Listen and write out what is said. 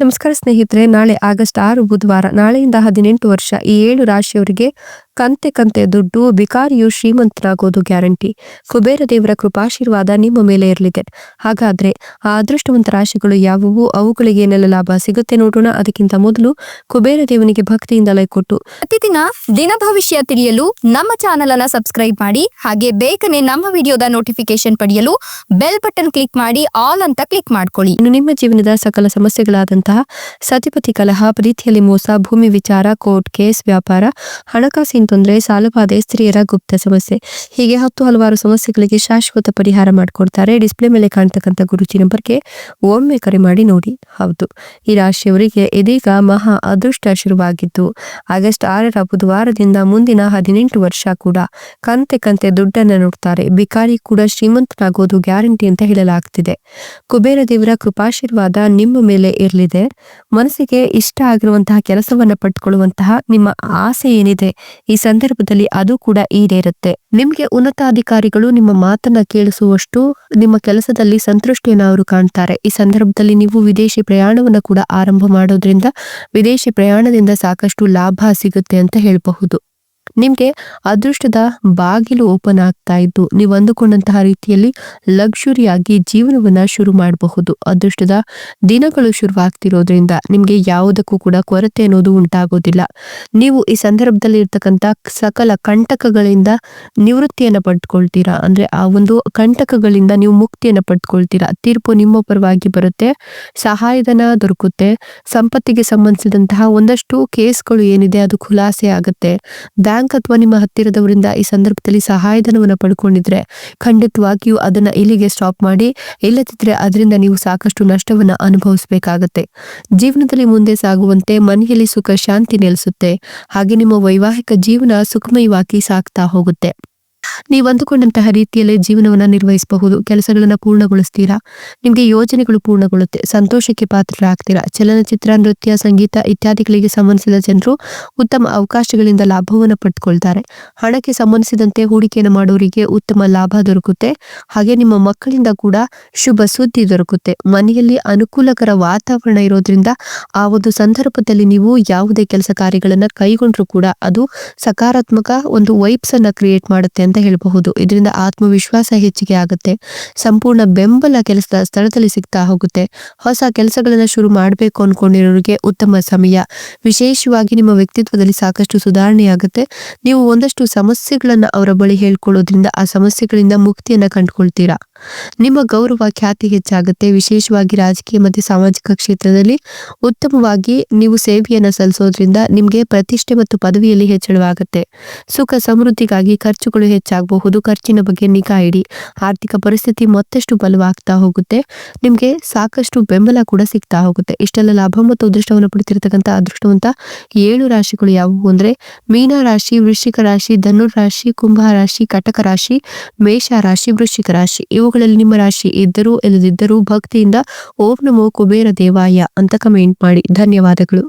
ನಮಸ್ಕಾರ ಸ್ನೇಹಿತರೆ ನಾಳೆ ಆಗಸ್ಟ್ ಆರು ಬುಧವಾರ ನಾಳೆಯಿಂದ ಹದಿನೆಂಟು ವರ್ಷ ಈ ಏಳು ರಾಶಿಯವರಿಗೆ ಕಂತೆ ಕಂತೆ ದುಡ್ಡು ಬಿಕಾರಿಯು ಶ್ರೀಮಂತನಾಗೋದು ಗ್ಯಾರಂಟಿ. ಕುಬೇರ ದೇವರ ಕೃಪಾಶೀರ್ವಾದ ನಿಮ್ಮ ಮೇಲೆ ಇರಲಿದೆ. ಹಾಗಾದ್ರೆ ಆ ಅದೃಷ್ಟವಂತ ರಾಶಿಗಳು ಯಾವುವು? ಅವುಗಳಿಗೆ ಏನೆಲ್ಲ ಲಾಭ ಸಿಗುತ್ತೆ ನೋಡೋಣ. ಅದಕ್ಕಿಂತ ಮೊದಲು ಕುಬೇರ ದೇವನಿಗೆ ಭಕ್ತಿಯಿಂದ ಲೈ ಕೊಟ್ಟು. ಪ್ರತಿದಿನ ದಿನ ಭವಿಷ್ಯ ತಿಳಿಯಲು ನಮ್ಮ ಚಾನೆಲ್ ಅನ್ನ ಸಬ್ಸ್ಕ್ರೈಬ್ ಮಾಡಿ ಹಾಗೆ ಬೇಗನೆ ನಮ್ಮ ವಿಡಿಯೋದ ನೋಟಿಫಿಕೇಶನ್ ಪಡೆಯಲು ಬೆಲ್ ಬಟನ್ ಕ್ಲಿಕ್ ಮಾಡಿ ಆಲ್ ಅಂತ ಕ್ಲಿಕ್ ಮಾಡ್ಕೊಳ್ಳಿ. ಇನ್ನು ನಿಮ್ಮ ಜೀವನದ ಸಕಲ ಸಮಸ್ಯೆಗಳಾದಂತಹ ಸತಿಪತಿ ಕಲಹ ಪ್ರೀತಿಯಲ್ಲಿ ಮೋಸ ಭೂಮಿ ವಿಚಾರ ಕೋರ್ಟ್ ಕೇಸ್ ವ್ಯಾಪಾರ ಹಣಕಾಸಿನ ತೊಂದರೆ, ಸಾಲಬಾಧೆ, ಸ್ತ್ರೀಯರ ಗುಪ್ತ ಸಮಸ್ಯೆ. ಹೀಗೆ ಹತ್ತು ಹಲವಾರು ಸಮಸ್ಯೆಗಳಿಗೆ ಶಾಶ್ವತ ಪರಿಹಾರ ಮಾಡಿಕೊಡ್ತಾರೆ. ಡಿಸ್ಪ್ಲೇ ಮೇಲೆ ಕಾಣ್ತಕ್ಕಂಥ ಗುರುಜಿ ನಂಬರ್ಗೆ ಒಮ್ಮೆ ಕರೆ ಮಾಡಿ ನೋಡಿ. ಹೌದು. ಈ ರಾಶಿಯವರಿಗೆ ಇದೀಗ ಮಹಾ ಅದೃಷ್ಟ ಶುರುವಾಗಿದ್ದು, ಆಗಸ್ಟ್ ಆರರ ಬುಧವಾರದಿಂದ ಮುಂದಿನ ಹದಿನೆಂಟು ವರ್ಷ ಕೂಡ ಕಂತೆ ಕಂತೆ ದುಡ್ಡನ್ನ ನೋಡ್ತಾರೆ. ಬಿಕಾರಿ ಕೂಡ ಶ್ರೀಮಂತನಾಗೋದು ಗ್ಯಾರಂಟಿ ಅಂತ ಹೇಳಲಾಗ್ತಿದೆ. ಕುಬೇರ ದೇವರ ಕೃಪಾಶೀರ್ವಾದ ನಿಮ್ಮ ಮೇಲೆ ಇರಲಿದೆ. ಮನಸ್ಸಿಗೆ ಇಷ್ಟ ಆಗಿರುವಂತಹ ಕೆಲಸವನ್ನ ಪಟ್ಕೊಳ್ಳುವಂತಹ ನಿಮ್ಮ ಆಸೆ ಏನಿದೆ? ಈ ಸಂದರ್ಭದಲ್ಲಿ ಅದು ಕೂಡ ಈಡೇರುತ್ತೆ. ನಿಮ್ಗೆ ಉನ್ನತಾಧಿಕಾರಿಗಳು ನಿಮ್ಮ ಮಾತನ್ನ ಕೇಳಿಸುವಷ್ಟು ನಿಮ್ಮ ಕೆಲಸದಲ್ಲಿ ಸಂತೃಷ್ಟಿಯನ್ನು ಅವರು ಕಾಣ್ತಾರೆ. ಈ ಸಂದರ್ಭದಲ್ಲಿ ನೀವು ವಿದೇಶಿ ಪ್ರಯಾಣವನ್ನ ಕೂಡ ಆರಂಭ ಮಾಡೋದ್ರಿಂದ ವಿದೇಶಿ ಪ್ರಯಾಣದಿಂದ ಸಾಕಷ್ಟು ಲಾಭ ಸಿಗುತ್ತೆ ಅಂತ ಹೇಳಬಹುದು. ನಿಮ್ಗೆ ಅದೃಷ್ಟದ ಬಾಗಿಲು ಓಪನ್ ಆಗ್ತಾ ಇದ್ದು ನೀವು ಅಂದುಕೊಂಡಂತಹ ರೀತಿಯಲ್ಲಿ ಲಕ್ಷುರಿಯಾಗಿ ಜೀವನವನ್ನ ಶುರು ಮಾಡಬಹುದು. ಅದೃಷ್ಟದ ದಿನಗಳು ಶುರುವಾಗ್ತಿರೋದ್ರಿಂದ ನಿಮಗೆ ಯಾವುದಕ್ಕೂ ಕೂಡ ಕೊರತೆ ಅನ್ನೋದು ಉಂಟಾಗೋದಿಲ್ಲ. ನೀವು ಈ ಸಂದರ್ಭದಲ್ಲಿ ಇರ್ತಕ್ಕಂಥ ಸಕಲ ಕಂಟಕಗಳಿಂದ ನಿವೃತ್ತಿಯನ್ನು ಪಡ್ಕೊಳ್ತೀರಾ? ಅಂದ್ರೆ ಆ ಒಂದು ಕಂಟಕಗಳಿಂದ ನೀವು ಮುಕ್ತಿಯನ್ನ ಪಡ್ಕೊಳ್ತೀರಾ? ತೀರ್ಪು ನಿಮ್ಮ ಪರವಾಗಿ ಬರುತ್ತೆ, ಸಹಾಯಧನ ದೊರಕುತ್ತೆ, ಸಂಪತ್ತಿಗೆ ಸಂಬಂಧಿಸಿದಂತಹ ಒಂದಷ್ಟು ಕೇಸ್ಗಳು ಏನಿದೆ ಅದು ಖುಲಾಸೆ ಆಗುತ್ತೆ. ಬ್ಯಾಂಕ್ ಅಥವಾ ನಿಮ್ಮ ಹತ್ತಿರದವರಿಂದ ಈ ಸಂದರ್ಭದಲ್ಲಿ ಸಹಾಯಧನವನ್ನು ಪಡ್ಕೊಂಡಿದ್ರೆ ಖಂಡಿತವಾಗಿಯೂ ಅದನ್ನ ಇಲ್ಲಿಗೆ ಸ್ಟಾಪ್ ಮಾಡಿ. ಇಲ್ಲದಿದ್ರೆ ಅದರಿಂದ ನೀವು ಸಾಕಷ್ಟು ನಷ್ಟವನ್ನ ಅನುಭವಿಸಬೇಕಾಗತ್ತೆ. ಜೀವನದಲ್ಲಿ ಮುಂದೆ ಸಾಗುವಂತೆ ಮನೆಯಲ್ಲಿ ಸುಖ, ಶಾಂತಿ ನೆಲೆಸುತ್ತೆ. ಹಾಗೆ ನಿಮ್ಮ ವೈವಾಹಿಕ ಜೀವನ ಸುಖಮಯವಾಗಿ ಸಾಗ್ತಾ ಹೋಗುತ್ತೆ. ನೀವು ಅಂದುಕೊಂಡಂತಹ ರೀತಿಯಲ್ಲಿ ಜೀವನವನ್ನ ನಿರ್ವಹಿಸಬಹುದು, ಕೆಲಸಗಳನ್ನು ಪೂರ್ಣಗೊಳಿಸ್ತೀರಾ? ನಿಮಗೆ ಯೋಜನೆಗಳು ಪೂರ್ಣಗೊಳ್ಳುತ್ತೆ, ಸಂತೋಷಕ್ಕೆ ಪಾತ್ರರಾಗ್ತೀರಾ? ಚಲನಚಿತ್ರ, ನೃತ್ಯ, ಸಂಗೀತ ಇತ್ಯಾದಿಗಳಿಗೆ ಸಂಬಂಧಿಸಿದ ಜನರು ಉತ್ತಮ ಅವಕಾಶಗಳಿಂದ ಲಾಭವನ್ನು ಪಡೆದುಕೊಳ್ತಾರೆ ಹಣಕ್ಕೆ ಸಂಬಂಧಿಸಿದಂತೆ ಹೂಡಿಕೆಯನ್ನು ಮಾಡೋರಿಗೆ ಉತ್ತಮ ಲಾಭ ದೊರಕುತ್ತೆ. ಹಾಗೆ ನಿಮ್ಮ ಮಕ್ಕಳಿಂದ ಕೂಡ ಶುಭ ಸುದ್ದಿ ದೊರಕುತ್ತೆ. ಮನೆಯಲ್ಲಿ ಅನುಕೂಲಕರ ವಾತಾವರಣ ಇರೋದ್ರಿಂದ ಆ ಒಂದು ಸಂದರ್ಭದಲ್ಲಿ ನೀವು ಯಾವುದೇ ಕೆಲಸ ಕಾರ್ಯಗಳನ್ನು ಕೈಗೊಂಡ್ರೂ ಕೂಡ ಅದು ಸಕಾರಾತ್ಮಕ ಒಂದು ವೈಬ್ಸ್ ಅನ್ನ ಕ್ರಿಯೇಟ್ ಮಾಡುತ್ತೆ ಅಂತ ಹೇಳಬಹುದು ಇದರಿಂದ ಆತ್ಮವಿಶ್ವಾಸ ಹೆಚ್ಚಿಗೆ ಆಗುತ್ತೆ. ಸಂಪೂರ್ಣ ಬೆಂಬಲ ಕೆಲಸದ ಸ್ಥಳದಲ್ಲಿ ಸಿಗ್ತಾ ಹೋಗುತ್ತೆ. ಹೊಸ ಕೆಲಸಗಳನ್ನ ಶುರು ಮಾಡಬೇಕು ಅನ್ಕೊಂಡಿರೋರಿಗೆ ಉತ್ತಮ ಸಮಯ. ವಿಶೇಷವಾಗಿ ನಿಮ್ಮ ವ್ಯಕ್ತಿತ್ವದಲ್ಲಿ ಸಾಕಷ್ಟು ಸುಧಾರಣೆ ಆಗುತ್ತೆ. ನೀವು ಒಂದಷ್ಟು ಸಮಸ್ಯೆಗಳನ್ನ ಅವರ ಬಳಿ ಹೇಳ್ಕೊಳ್ಳೋದ್ರಿಂದ ಆ ಸಮಸ್ಯೆಗಳಿಂದ ಮುಕ್ತಿಯನ್ನು ಕಂಡುಕೊಳ್ತೀರಾ? ನಿಮ್ಮ ಗೌರವ ಖ್ಯಾತಿ ಹೆಚ್ಚಾಗುತ್ತೆ. ವಿಶೇಷವಾಗಿ ರಾಜಕೀಯ ಮತ್ತು ಸಾಮಾಜಿಕ ಕ್ಷೇತ್ರದಲ್ಲಿ ಉತ್ತಮವಾಗಿ ನೀವು ಸೇವೆಯನ್ನ ಸಲ್ಲಿಸೋದ್ರಿಂದ ನಿಮಗೆ ಪ್ರತಿಷ್ಠೆ ಮತ್ತು ಪದವಿಯಲ್ಲಿ ಹೆಚ್ಚಳವಾಗುತ್ತೆ. ಸುಖ ಸಮೃದ್ಧಿಗಾಗಿ ಖರ್ಚುಗಳು ಹೆಚ್ಚಾಗಬಹುದು. ಖರ್ಚಿನ ಬಗ್ಗೆ ನಿಗಾ ಇಡಿ. ಆರ್ಥಿಕ ಪರಿಸ್ಥಿತಿ ಮತ್ತಷ್ಟು ಬಲವಾಗ್ತಾ ಹೋಗುತ್ತೆ. ನಿಮಗೆ ಸಾಕಷ್ಟು ಬೆಂಬಲ ಕೂಡ ಸಿಗ್ತಾ ಹೋಗುತ್ತೆ. ಇಷ್ಟೆಲ್ಲ ಲಾಭ ಮತ್ತು ಅದೃಷ್ಟವನ್ನು ಪಡೆದಿರತಕ್ಕಂಥ ಅದೃಷ್ಟವಂತ ಏಳು ರಾಶಿಗಳು ಯಾವುವು ಅಂದ್ರೆ ಮೀನ ರಾಶಿ, ವೃಶ್ಚಿಕ ರಾಶಿ, ಧನು ರಾಶಿ, ಕುಂಭ ರಾಶಿ, ಕಟಕ ರಾಶಿ, ಮೇಷ ರಾಶಿ, ವೃಶ್ಚಿಕ ರಾಶಿ. ಇವುಗಳಲ್ಲಿ ನಿಮ್ಮ ರಾಶಿ ಇದ್ದರೂ ಇಲ್ಲದಿದ್ದರೂ ಭಕ್ತಿಯಿಂದ ಓಂ ನಮೋ ಕುಬೇರ ದೇವಾಯ ಅಂತ ಕಮೆಂಟ್ ಮಾಡಿ. ಧನ್ಯವಾದಗಳು.